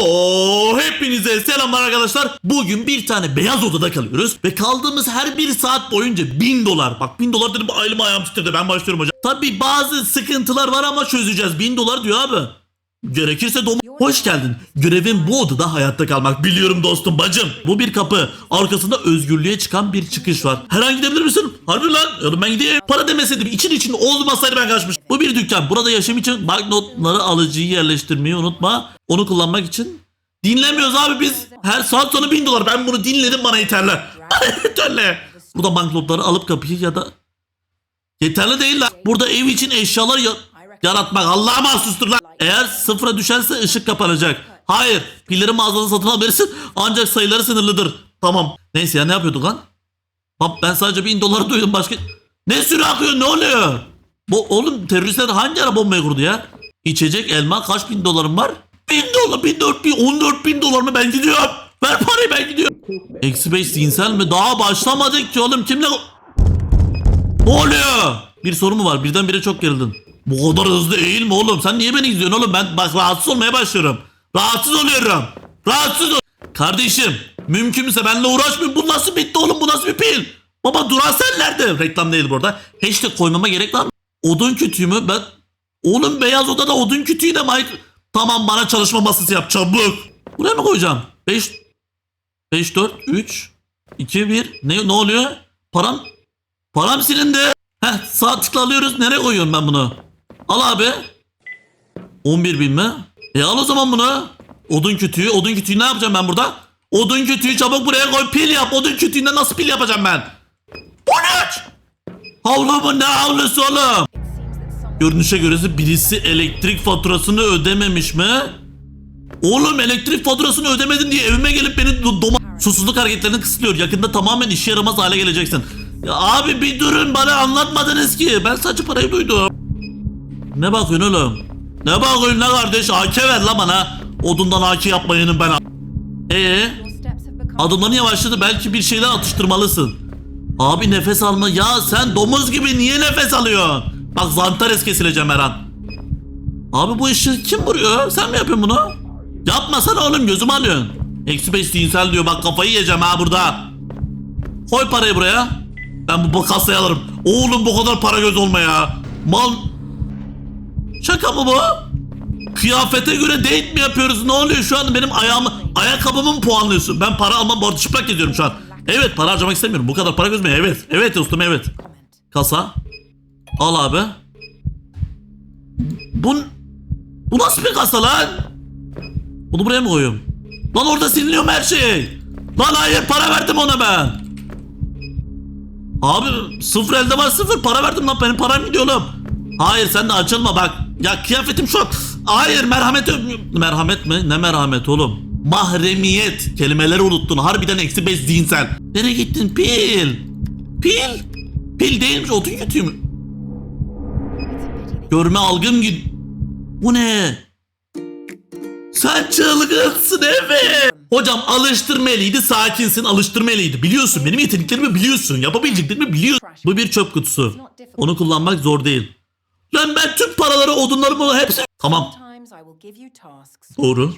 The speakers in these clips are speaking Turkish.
Oo, hepinize selamlar arkadaşlar. Bugün bir tane beyaz odada kalıyoruz ve kaldığımız her bir saat boyunca 1000 dolar. Bak 1000 dolar dedim elim ayağım titredi ben başlıyorum hocam. Tabi bazı sıkıntılar var ama çözeceğiz. 1000 dolar diyor abi. Gerekirse dom... Hoş geldin. Görevin bu odada hayatta kalmak. Biliyorum dostum bacım. Bu bir kapı. Arkasında özgürlüğe çıkan bir çıkış var. Her an gidebilir misin? Harbi lan. Oğlum ben gideyim. Para demeseydim. için için olmasaydı ben kaçmış. Bu bir dükkan. Burada yaşam için banknotları alıcıyı yerleştirmeyi unutma. Onu kullanmak için Dinlemiyoruz abi biz. Her saat sonu 1000 dolar. Ben bunu dinledim bana yeterli. yeterli. Burada banknotları alıp kapıyı ya da... Yeterli değil lan. Burada ev için eşyalar ya- yaratmak Allah'a mahsustur lan. Eğer sıfıra düşerse ışık kapanacak. Hayır. Pilleri mağazada satın alabilirsin. Ancak sayıları sınırlıdır. Tamam. Neyse ya ne yapıyorduk lan? Bak ben sadece 1000 doları duydum başka... Ne sürü akıyor ne oluyor? Bu oğlum teröristler hangi ara bombayı kurdu ya? İçecek elma kaç bin dolarım var? Bin dolar, bin dört bin, on dört bin dolar mı ben gidiyorum. Ver parayı ben gidiyorum. Eksi beş zihinsel mi? Daha başlamadık ki oğlum kimle... Ne oluyor? Bir soru mu var? Birdenbire çok gerildin. Bu kadar hızlı eğilme oğlum. Sen niye beni izliyorsun oğlum? Ben bak rahatsız olmaya başlıyorum. Rahatsız oluyorum. Rahatsız ol. Kardeşim mümkünse benimle uğraşmayın. Bu nasıl bitti oğlum? Bu nasıl bir pil? Baba Duracell nerede? Reklam değil burada. Hashtag koymama gerek var mı? Odun kütüğü mü? Ben... Oğlum beyaz odada odun kütüğü de Mike. Tamam bana çalışma masası yap çabuk. Buraya mı koyacağım? 5 5 4 3 2 1 ne ne oluyor? Param param silindi. Heh sağ tıkla alıyoruz. Nereye koyuyorum ben bunu? Al abi. 11 bin mi? E al o zaman bunu. Odun kütüğü. Odun kütüğü ne yapacağım ben burada? Odun kütüğü çabuk buraya koy. Pil yap. Odun kütüğünden nasıl pil yapacağım ben? 13. Havlu mu ne havlusu oğlum? Görünüşe göre birisi elektrik faturasını ödememiş mi? Oğlum elektrik faturasını ödemedin diye evime gelip beni do- doma... Susuzluk hareketlerini kısıtlıyor. Yakında tamamen işe yaramaz hale geleceksin. Ya abi bir durun bana anlatmadınız ki. Ben sadece parayı duydum. Ne bakıyorsun oğlum? Ne bakıyorsun la kardeş? AK ver la bana. Odundan AK yapmayının ben. Ee, adımların yavaşladı. Belki bir şeyler atıştırmalısın. Abi nefes alma. Ya sen domuz gibi niye nefes alıyorsun? Bak Zantares kesileceğim her an. Abi bu işi kim vuruyor? Sen mi yapıyorsun bunu? Yapmasana oğlum gözümü alıyorsun. Eksi beş zihinsel diyor bak kafayı yiyeceğim ha burada. Koy parayı buraya. Ben bu kasayı alırım. Oğlum bu kadar para göz olma ya. Mal... Şaka mı bu? Kıyafete göre date mi yapıyoruz? Ne oluyor şu an benim ayağımı, ayakkabımı mı puanlıyorsun? Ben para almam bu arada çıplak geziyorum şu an. Evet para harcamak istemiyorum. Bu kadar para gözmeye evet. Evet dostum evet. Kasa. Al abi. Bu, bu nasıl bir kasa lan? Bunu buraya mı koyuyorum? Lan orada siliniyor her şey? Lan hayır para verdim ona ben. Abi sıfır elde var sıfır para verdim lan benim param gidiyor oğlum. Hayır sen de açılma bak. Ya kıyafetim şu an. Hayır merhamet merhamet mi? Ne merhamet oğlum? Mahremiyet. Kelimeleri unuttun. Harbiden eksi beş zihinsel. Nereye gittin pil? Pil? Pil değilmiş otun kötü mü? Görme algım gid... Bu ne? Sen çılgınsın evet. Hocam alıştırmeliydi sakinsin alıştırmeliydi. Biliyorsun benim yeteneklerimi biliyorsun. Yapabileceklerimi biliyorsun. Bu bir çöp kutusu. Onu kullanmak zor değil. Lan ben tüm paraları odunlarımı hepsi... Tamam. Doğru.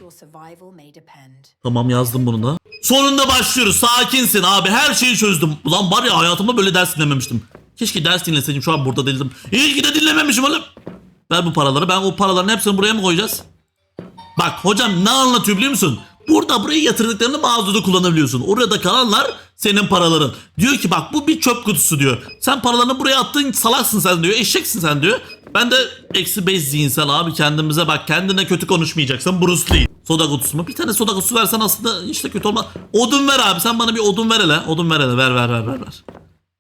Tamam yazdım bunu da. Sonunda başlıyoruz. Sakinsin abi. Her şeyi çözdüm. Ulan var ya hayatımda böyle ders dinlememiştim. Keşke ders dinleseydim. Şu an burada değildim. İyi ki de dinlememişim oğlum. Ver bu paraları. Ben o paraların hepsini buraya mı koyacağız? Bak hocam ne anlatıyor biliyor musun? Burada buraya yatırdıklarını mağazada kullanabiliyorsun. Orada kalanlar senin paraların. Diyor ki bak bu bir çöp kutusu diyor. Sen paralarını buraya attın salaksın sen diyor. Eşeksin sen diyor. Ben de eksi 5 zihinsel abi kendimize bak. Kendine kötü konuşmayacaksan Bruce Lee. Soda kutusu mu? Bir tane soda kutusu versen aslında işte kötü olmaz. Odun ver abi sen bana bir odun ver hele. Odun ver hele ver ver ver ver.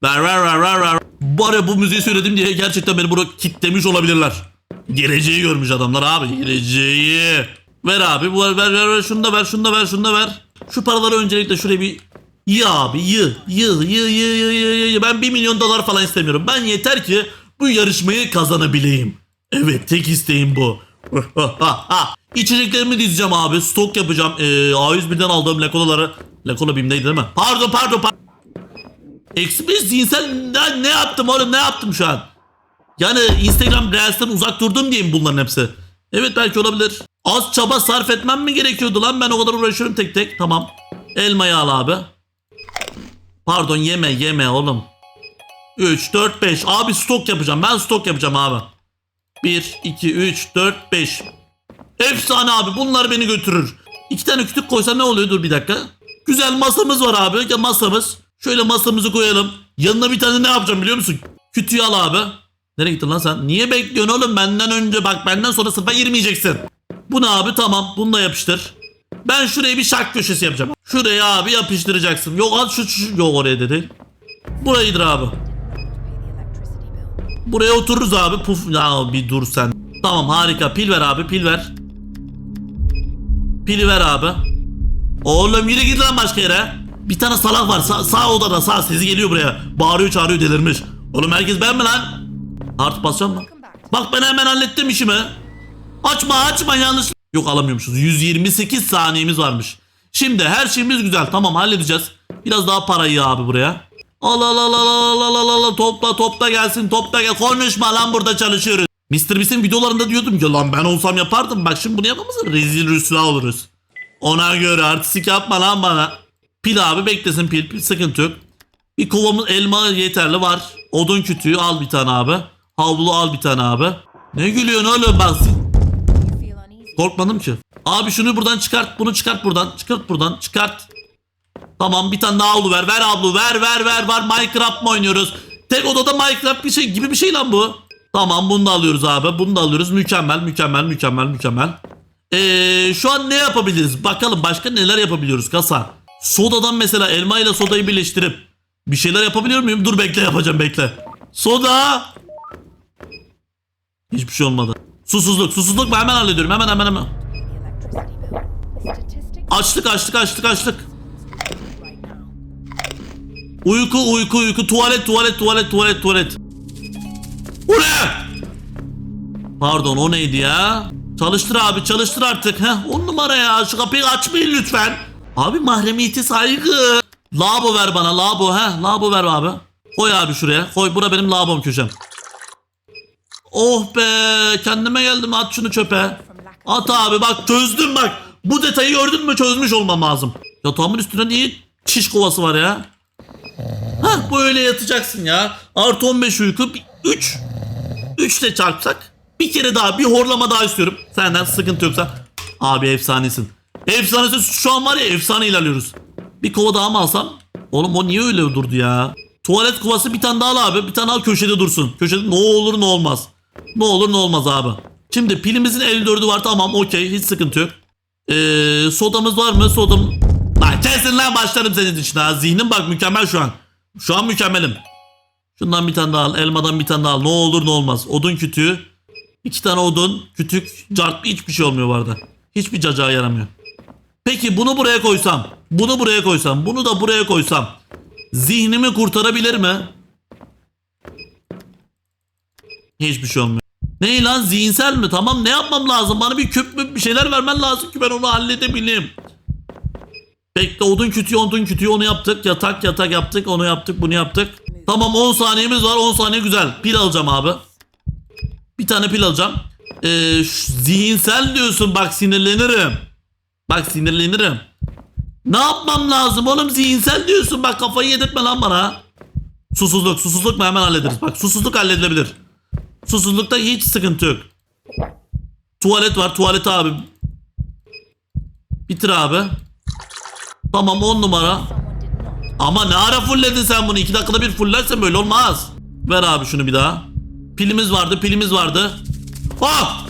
Ver ver ver ver ver. ver. Bari bu müziği söyledim diye gerçekten beni burada kitlemiş olabilirler. Geleceği görmüş adamlar abi. Geleceği. Ver abi. Bu ver ver ver. Şunu da ver. Şunu da ver. Şunu da ver. Şu paraları öncelikle şuraya bir yı abi. Yı. Yı. Yı. Yı. Yı. Yı. Yı. Ben 1 milyon dolar falan istemiyorum. Ben yeter ki bu yarışmayı kazanabileyim. Evet. Tek isteğim bu. İçeceklerimi dizeceğim abi. Stok yapacağım. Ee, A101'den aldığım lekolaları. Lekola BİM'deydi değil mi? Pardon pardon pardon. Eksi bir zihinsel ne, ne yaptım oğlum ne yaptım şu an? Yani Instagram Reels'ten uzak durdum diyeyim bunların hepsi. Evet belki olabilir. Az çaba sarf etmem mi gerekiyordu lan? Ben o kadar uğraşıyorum tek tek. Tamam. Elmayı al abi. Pardon yeme yeme oğlum. 3, 4, 5. Abi stok yapacağım. Ben stok yapacağım abi. 1, 2, 3, 4, 5. Efsane abi. Bunlar beni götürür. İki tane kütük koysam ne oluyor? Dur bir dakika. Güzel masamız var abi. Ya masamız. Şöyle masamızı koyalım. Yanına bir tane ne yapacağım biliyor musun? Kütüğü al abi. Nereye gittin lan sen? Niye bekliyorsun oğlum? Benden önce bak benden sonra sınıfa girmeyeceksin. Bu ne abi? Tamam. Bununla yapıştır. Ben şuraya bir şak köşesi yapacağım. Şuraya abi yapıştıracaksın. Yok al şu, şu yok oraya dedi. Burayıdır abi. Buraya otururuz abi. Puf ya bir dur sen. Tamam harika. Pil ver abi. Pil ver. Pili ver abi. Oğlum yürü git lan başka yere. Bir tane salak var sağ, sağ odada sağ sesi geliyor buraya. Bağırıyor çağırıyor delirmiş. Oğlum herkes ben mi lan? Artık basacağım mı? Bak ben hemen hallettim işimi. Açma açma yanlış. Yok alamıyormuşuz. 128 saniyemiz varmış. Şimdi her şeyimiz güzel. Tamam halledeceğiz. Biraz daha parayı abi buraya. Al al al al al al al al topla topla gelsin topla gel. Konuşma lan burada çalışıyoruz. Mr. Beast'in videolarında diyordum ki lan ben olsam yapardım. Bak şimdi bunu yapamazsın. Rezil rüsva oluruz. Ona göre artistik yapma lan bana. Pil abi beklesin pil, pil sıkıntı yok. Bir kovamız elma yeterli var. Odun kütüğü al bir tane abi. Havlu al bir tane abi. Ne gülüyorsun oğlum bak. Korkmadım ki. Abi şunu buradan çıkart. Bunu çıkart buradan. Çıkart buradan. Çıkart. Tamam bir tane daha ver. Ver havlu ver ver ver var. Minecraft mı oynuyoruz? Tek odada Minecraft bir şey gibi bir şey lan bu. Tamam bunu da alıyoruz abi. Bunu da alıyoruz. Mükemmel mükemmel mükemmel mükemmel. Ee, şu an ne yapabiliriz? Bakalım başka neler yapabiliyoruz kasa. Sodadan mesela elma ile sodayı birleştirip bir şeyler yapabiliyor muyum? Dur bekle yapacağım bekle. Soda. Hiçbir şey olmadı. Susuzluk susuzluk mu? Hemen hallediyorum hemen hemen hemen. Açlık açlık açlık açlık. Uyku uyku uyku tuvalet tuvalet tuvalet tuvalet tuvalet. Bu ne? Pardon o neydi ya? Çalıştır abi çalıştır artık. Heh, on numara ya şu kapıyı açmayın lütfen. Abi mahremiyeti saygı. Lavabo ver bana lavabo he lavabo ver abi. Koy abi şuraya koy bura benim lavabom köşem. Oh be kendime geldim at şunu çöpe. At abi bak çözdüm bak. Bu detayı gördün mü çözmüş olmam lazım. Yatağımın üstünde niye çiş kovası var ya? Hah böyle yatacaksın ya. Artı 15 uyku 3. 3 ile çarpsak bir kere daha bir horlama daha istiyorum. Senden sıkıntı yoksa. Abi efsanesin. Efsanesin şu an var ya efsane ilerliyoruz. Bir kova daha mı alsam? Oğlum o niye öyle durdu ya? Tuvalet kovası bir tane daha al abi. Bir tane al köşede dursun. Köşede ne olur ne olmaz. Ne olur ne olmaz abi. Şimdi pilimizin 54'ü var tamam okey hiç sıkıntı yok. Ee, sodamız var mı? Sodam... Lan kesin lan başlarım senin için ha. Zihnim bak mükemmel şu an. Şu an mükemmelim. Şundan bir tane daha al. Elmadan bir tane daha al. Ne olur ne olmaz. Odun kütüğü. iki tane odun. Kütük. Cart. Hiçbir şey olmuyor bu arada. Hiçbir cacağa yaramıyor. Peki bunu buraya koysam. Bunu buraya koysam. Bunu da buraya koysam. Zihnimi kurtarabilir mi? Hiçbir şey olmuyor. Ne lan zihinsel mi? Tamam ne yapmam lazım? Bana bir küp mü bir şeyler vermen lazım ki ben onu halledebileyim. Bekle odun kütüğü odun kütüğü onu yaptık. Yatak yatak yaptık onu yaptık bunu yaptık. Tamam 10 saniyemiz var 10 saniye güzel. Pil alacağım abi. Bir tane pil alacağım. Ee, zihinsel diyorsun bak sinirlenirim. Bak sinirlenirim. Ne yapmam lazım oğlum zihinsel diyorsun bak kafayı yedirtme lan bana. Susuzluk susuzluk mu hemen hallederiz. Bak susuzluk halledilebilir. Susuzlukta hiç sıkıntı yok. Tuvalet var tuvalet abi. Bitir abi. Tamam 10 numara. Ama ne ara fullledin sen bunu? 2 dakikada bir fullersen böyle olmaz. Ver abi şunu bir daha. Pilimiz vardı pilimiz vardı. Ah!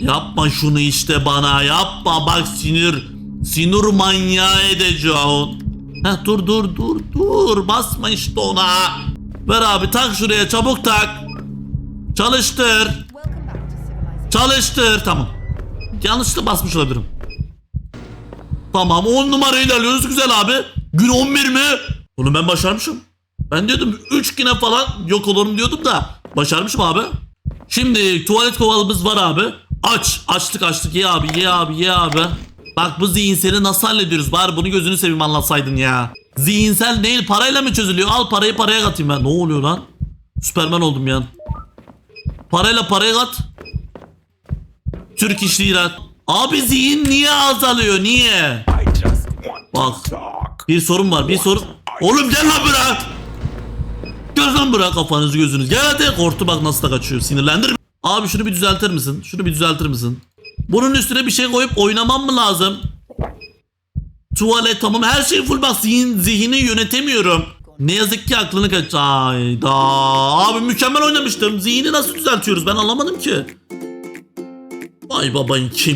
Yapma şunu işte bana yapma bak sinir. Sinir manyağı edeceğim. Heh dur dur dur dur basma işte ona. Ver abi tak şuraya çabuk tak. Çalıştır. Çalıştır tamam. Yanlışlıkla basmış olabilirim. Tamam 10 numara ilerliyoruz güzel abi. Gün 11 mi? Oğlum ben başarmışım. Ben diyordum 3 güne falan yok olurum diyordum da başarmışım abi. Şimdi tuvalet kovalımız var abi. Aç. Açtık açtık ye abi ye abi ye abi. Bak bu zihinseli nasıl hallediyoruz? Bari bunu gözünü seveyim anlatsaydın ya. Zihinsel değil parayla mı çözülüyor? Al parayı paraya katayım ben. Ne oluyor lan? Süperman oldum ya. Parayla paraya kat. Türk İş Lira. Abi zihin niye azalıyor niye? Bak bir sorun var bir sorun. Oğlum gel lan buraya. Gel lan buraya kafanızı gözünüz. Gel hadi. Korktu bak nasıl da kaçıyor. Sinirlendirme. Abi şunu bir düzeltir misin? Şunu bir düzeltir misin? Bunun üstüne bir şey koyup oynamam mı lazım? Tuvalet tamam her şey full bak zihin, zihni yönetemiyorum. Ne yazık ki aklını kaç... Ayda. Abi mükemmel oynamıştım. Zihni nasıl düzeltiyoruz ben anlamadım ki. Vay babayın kim?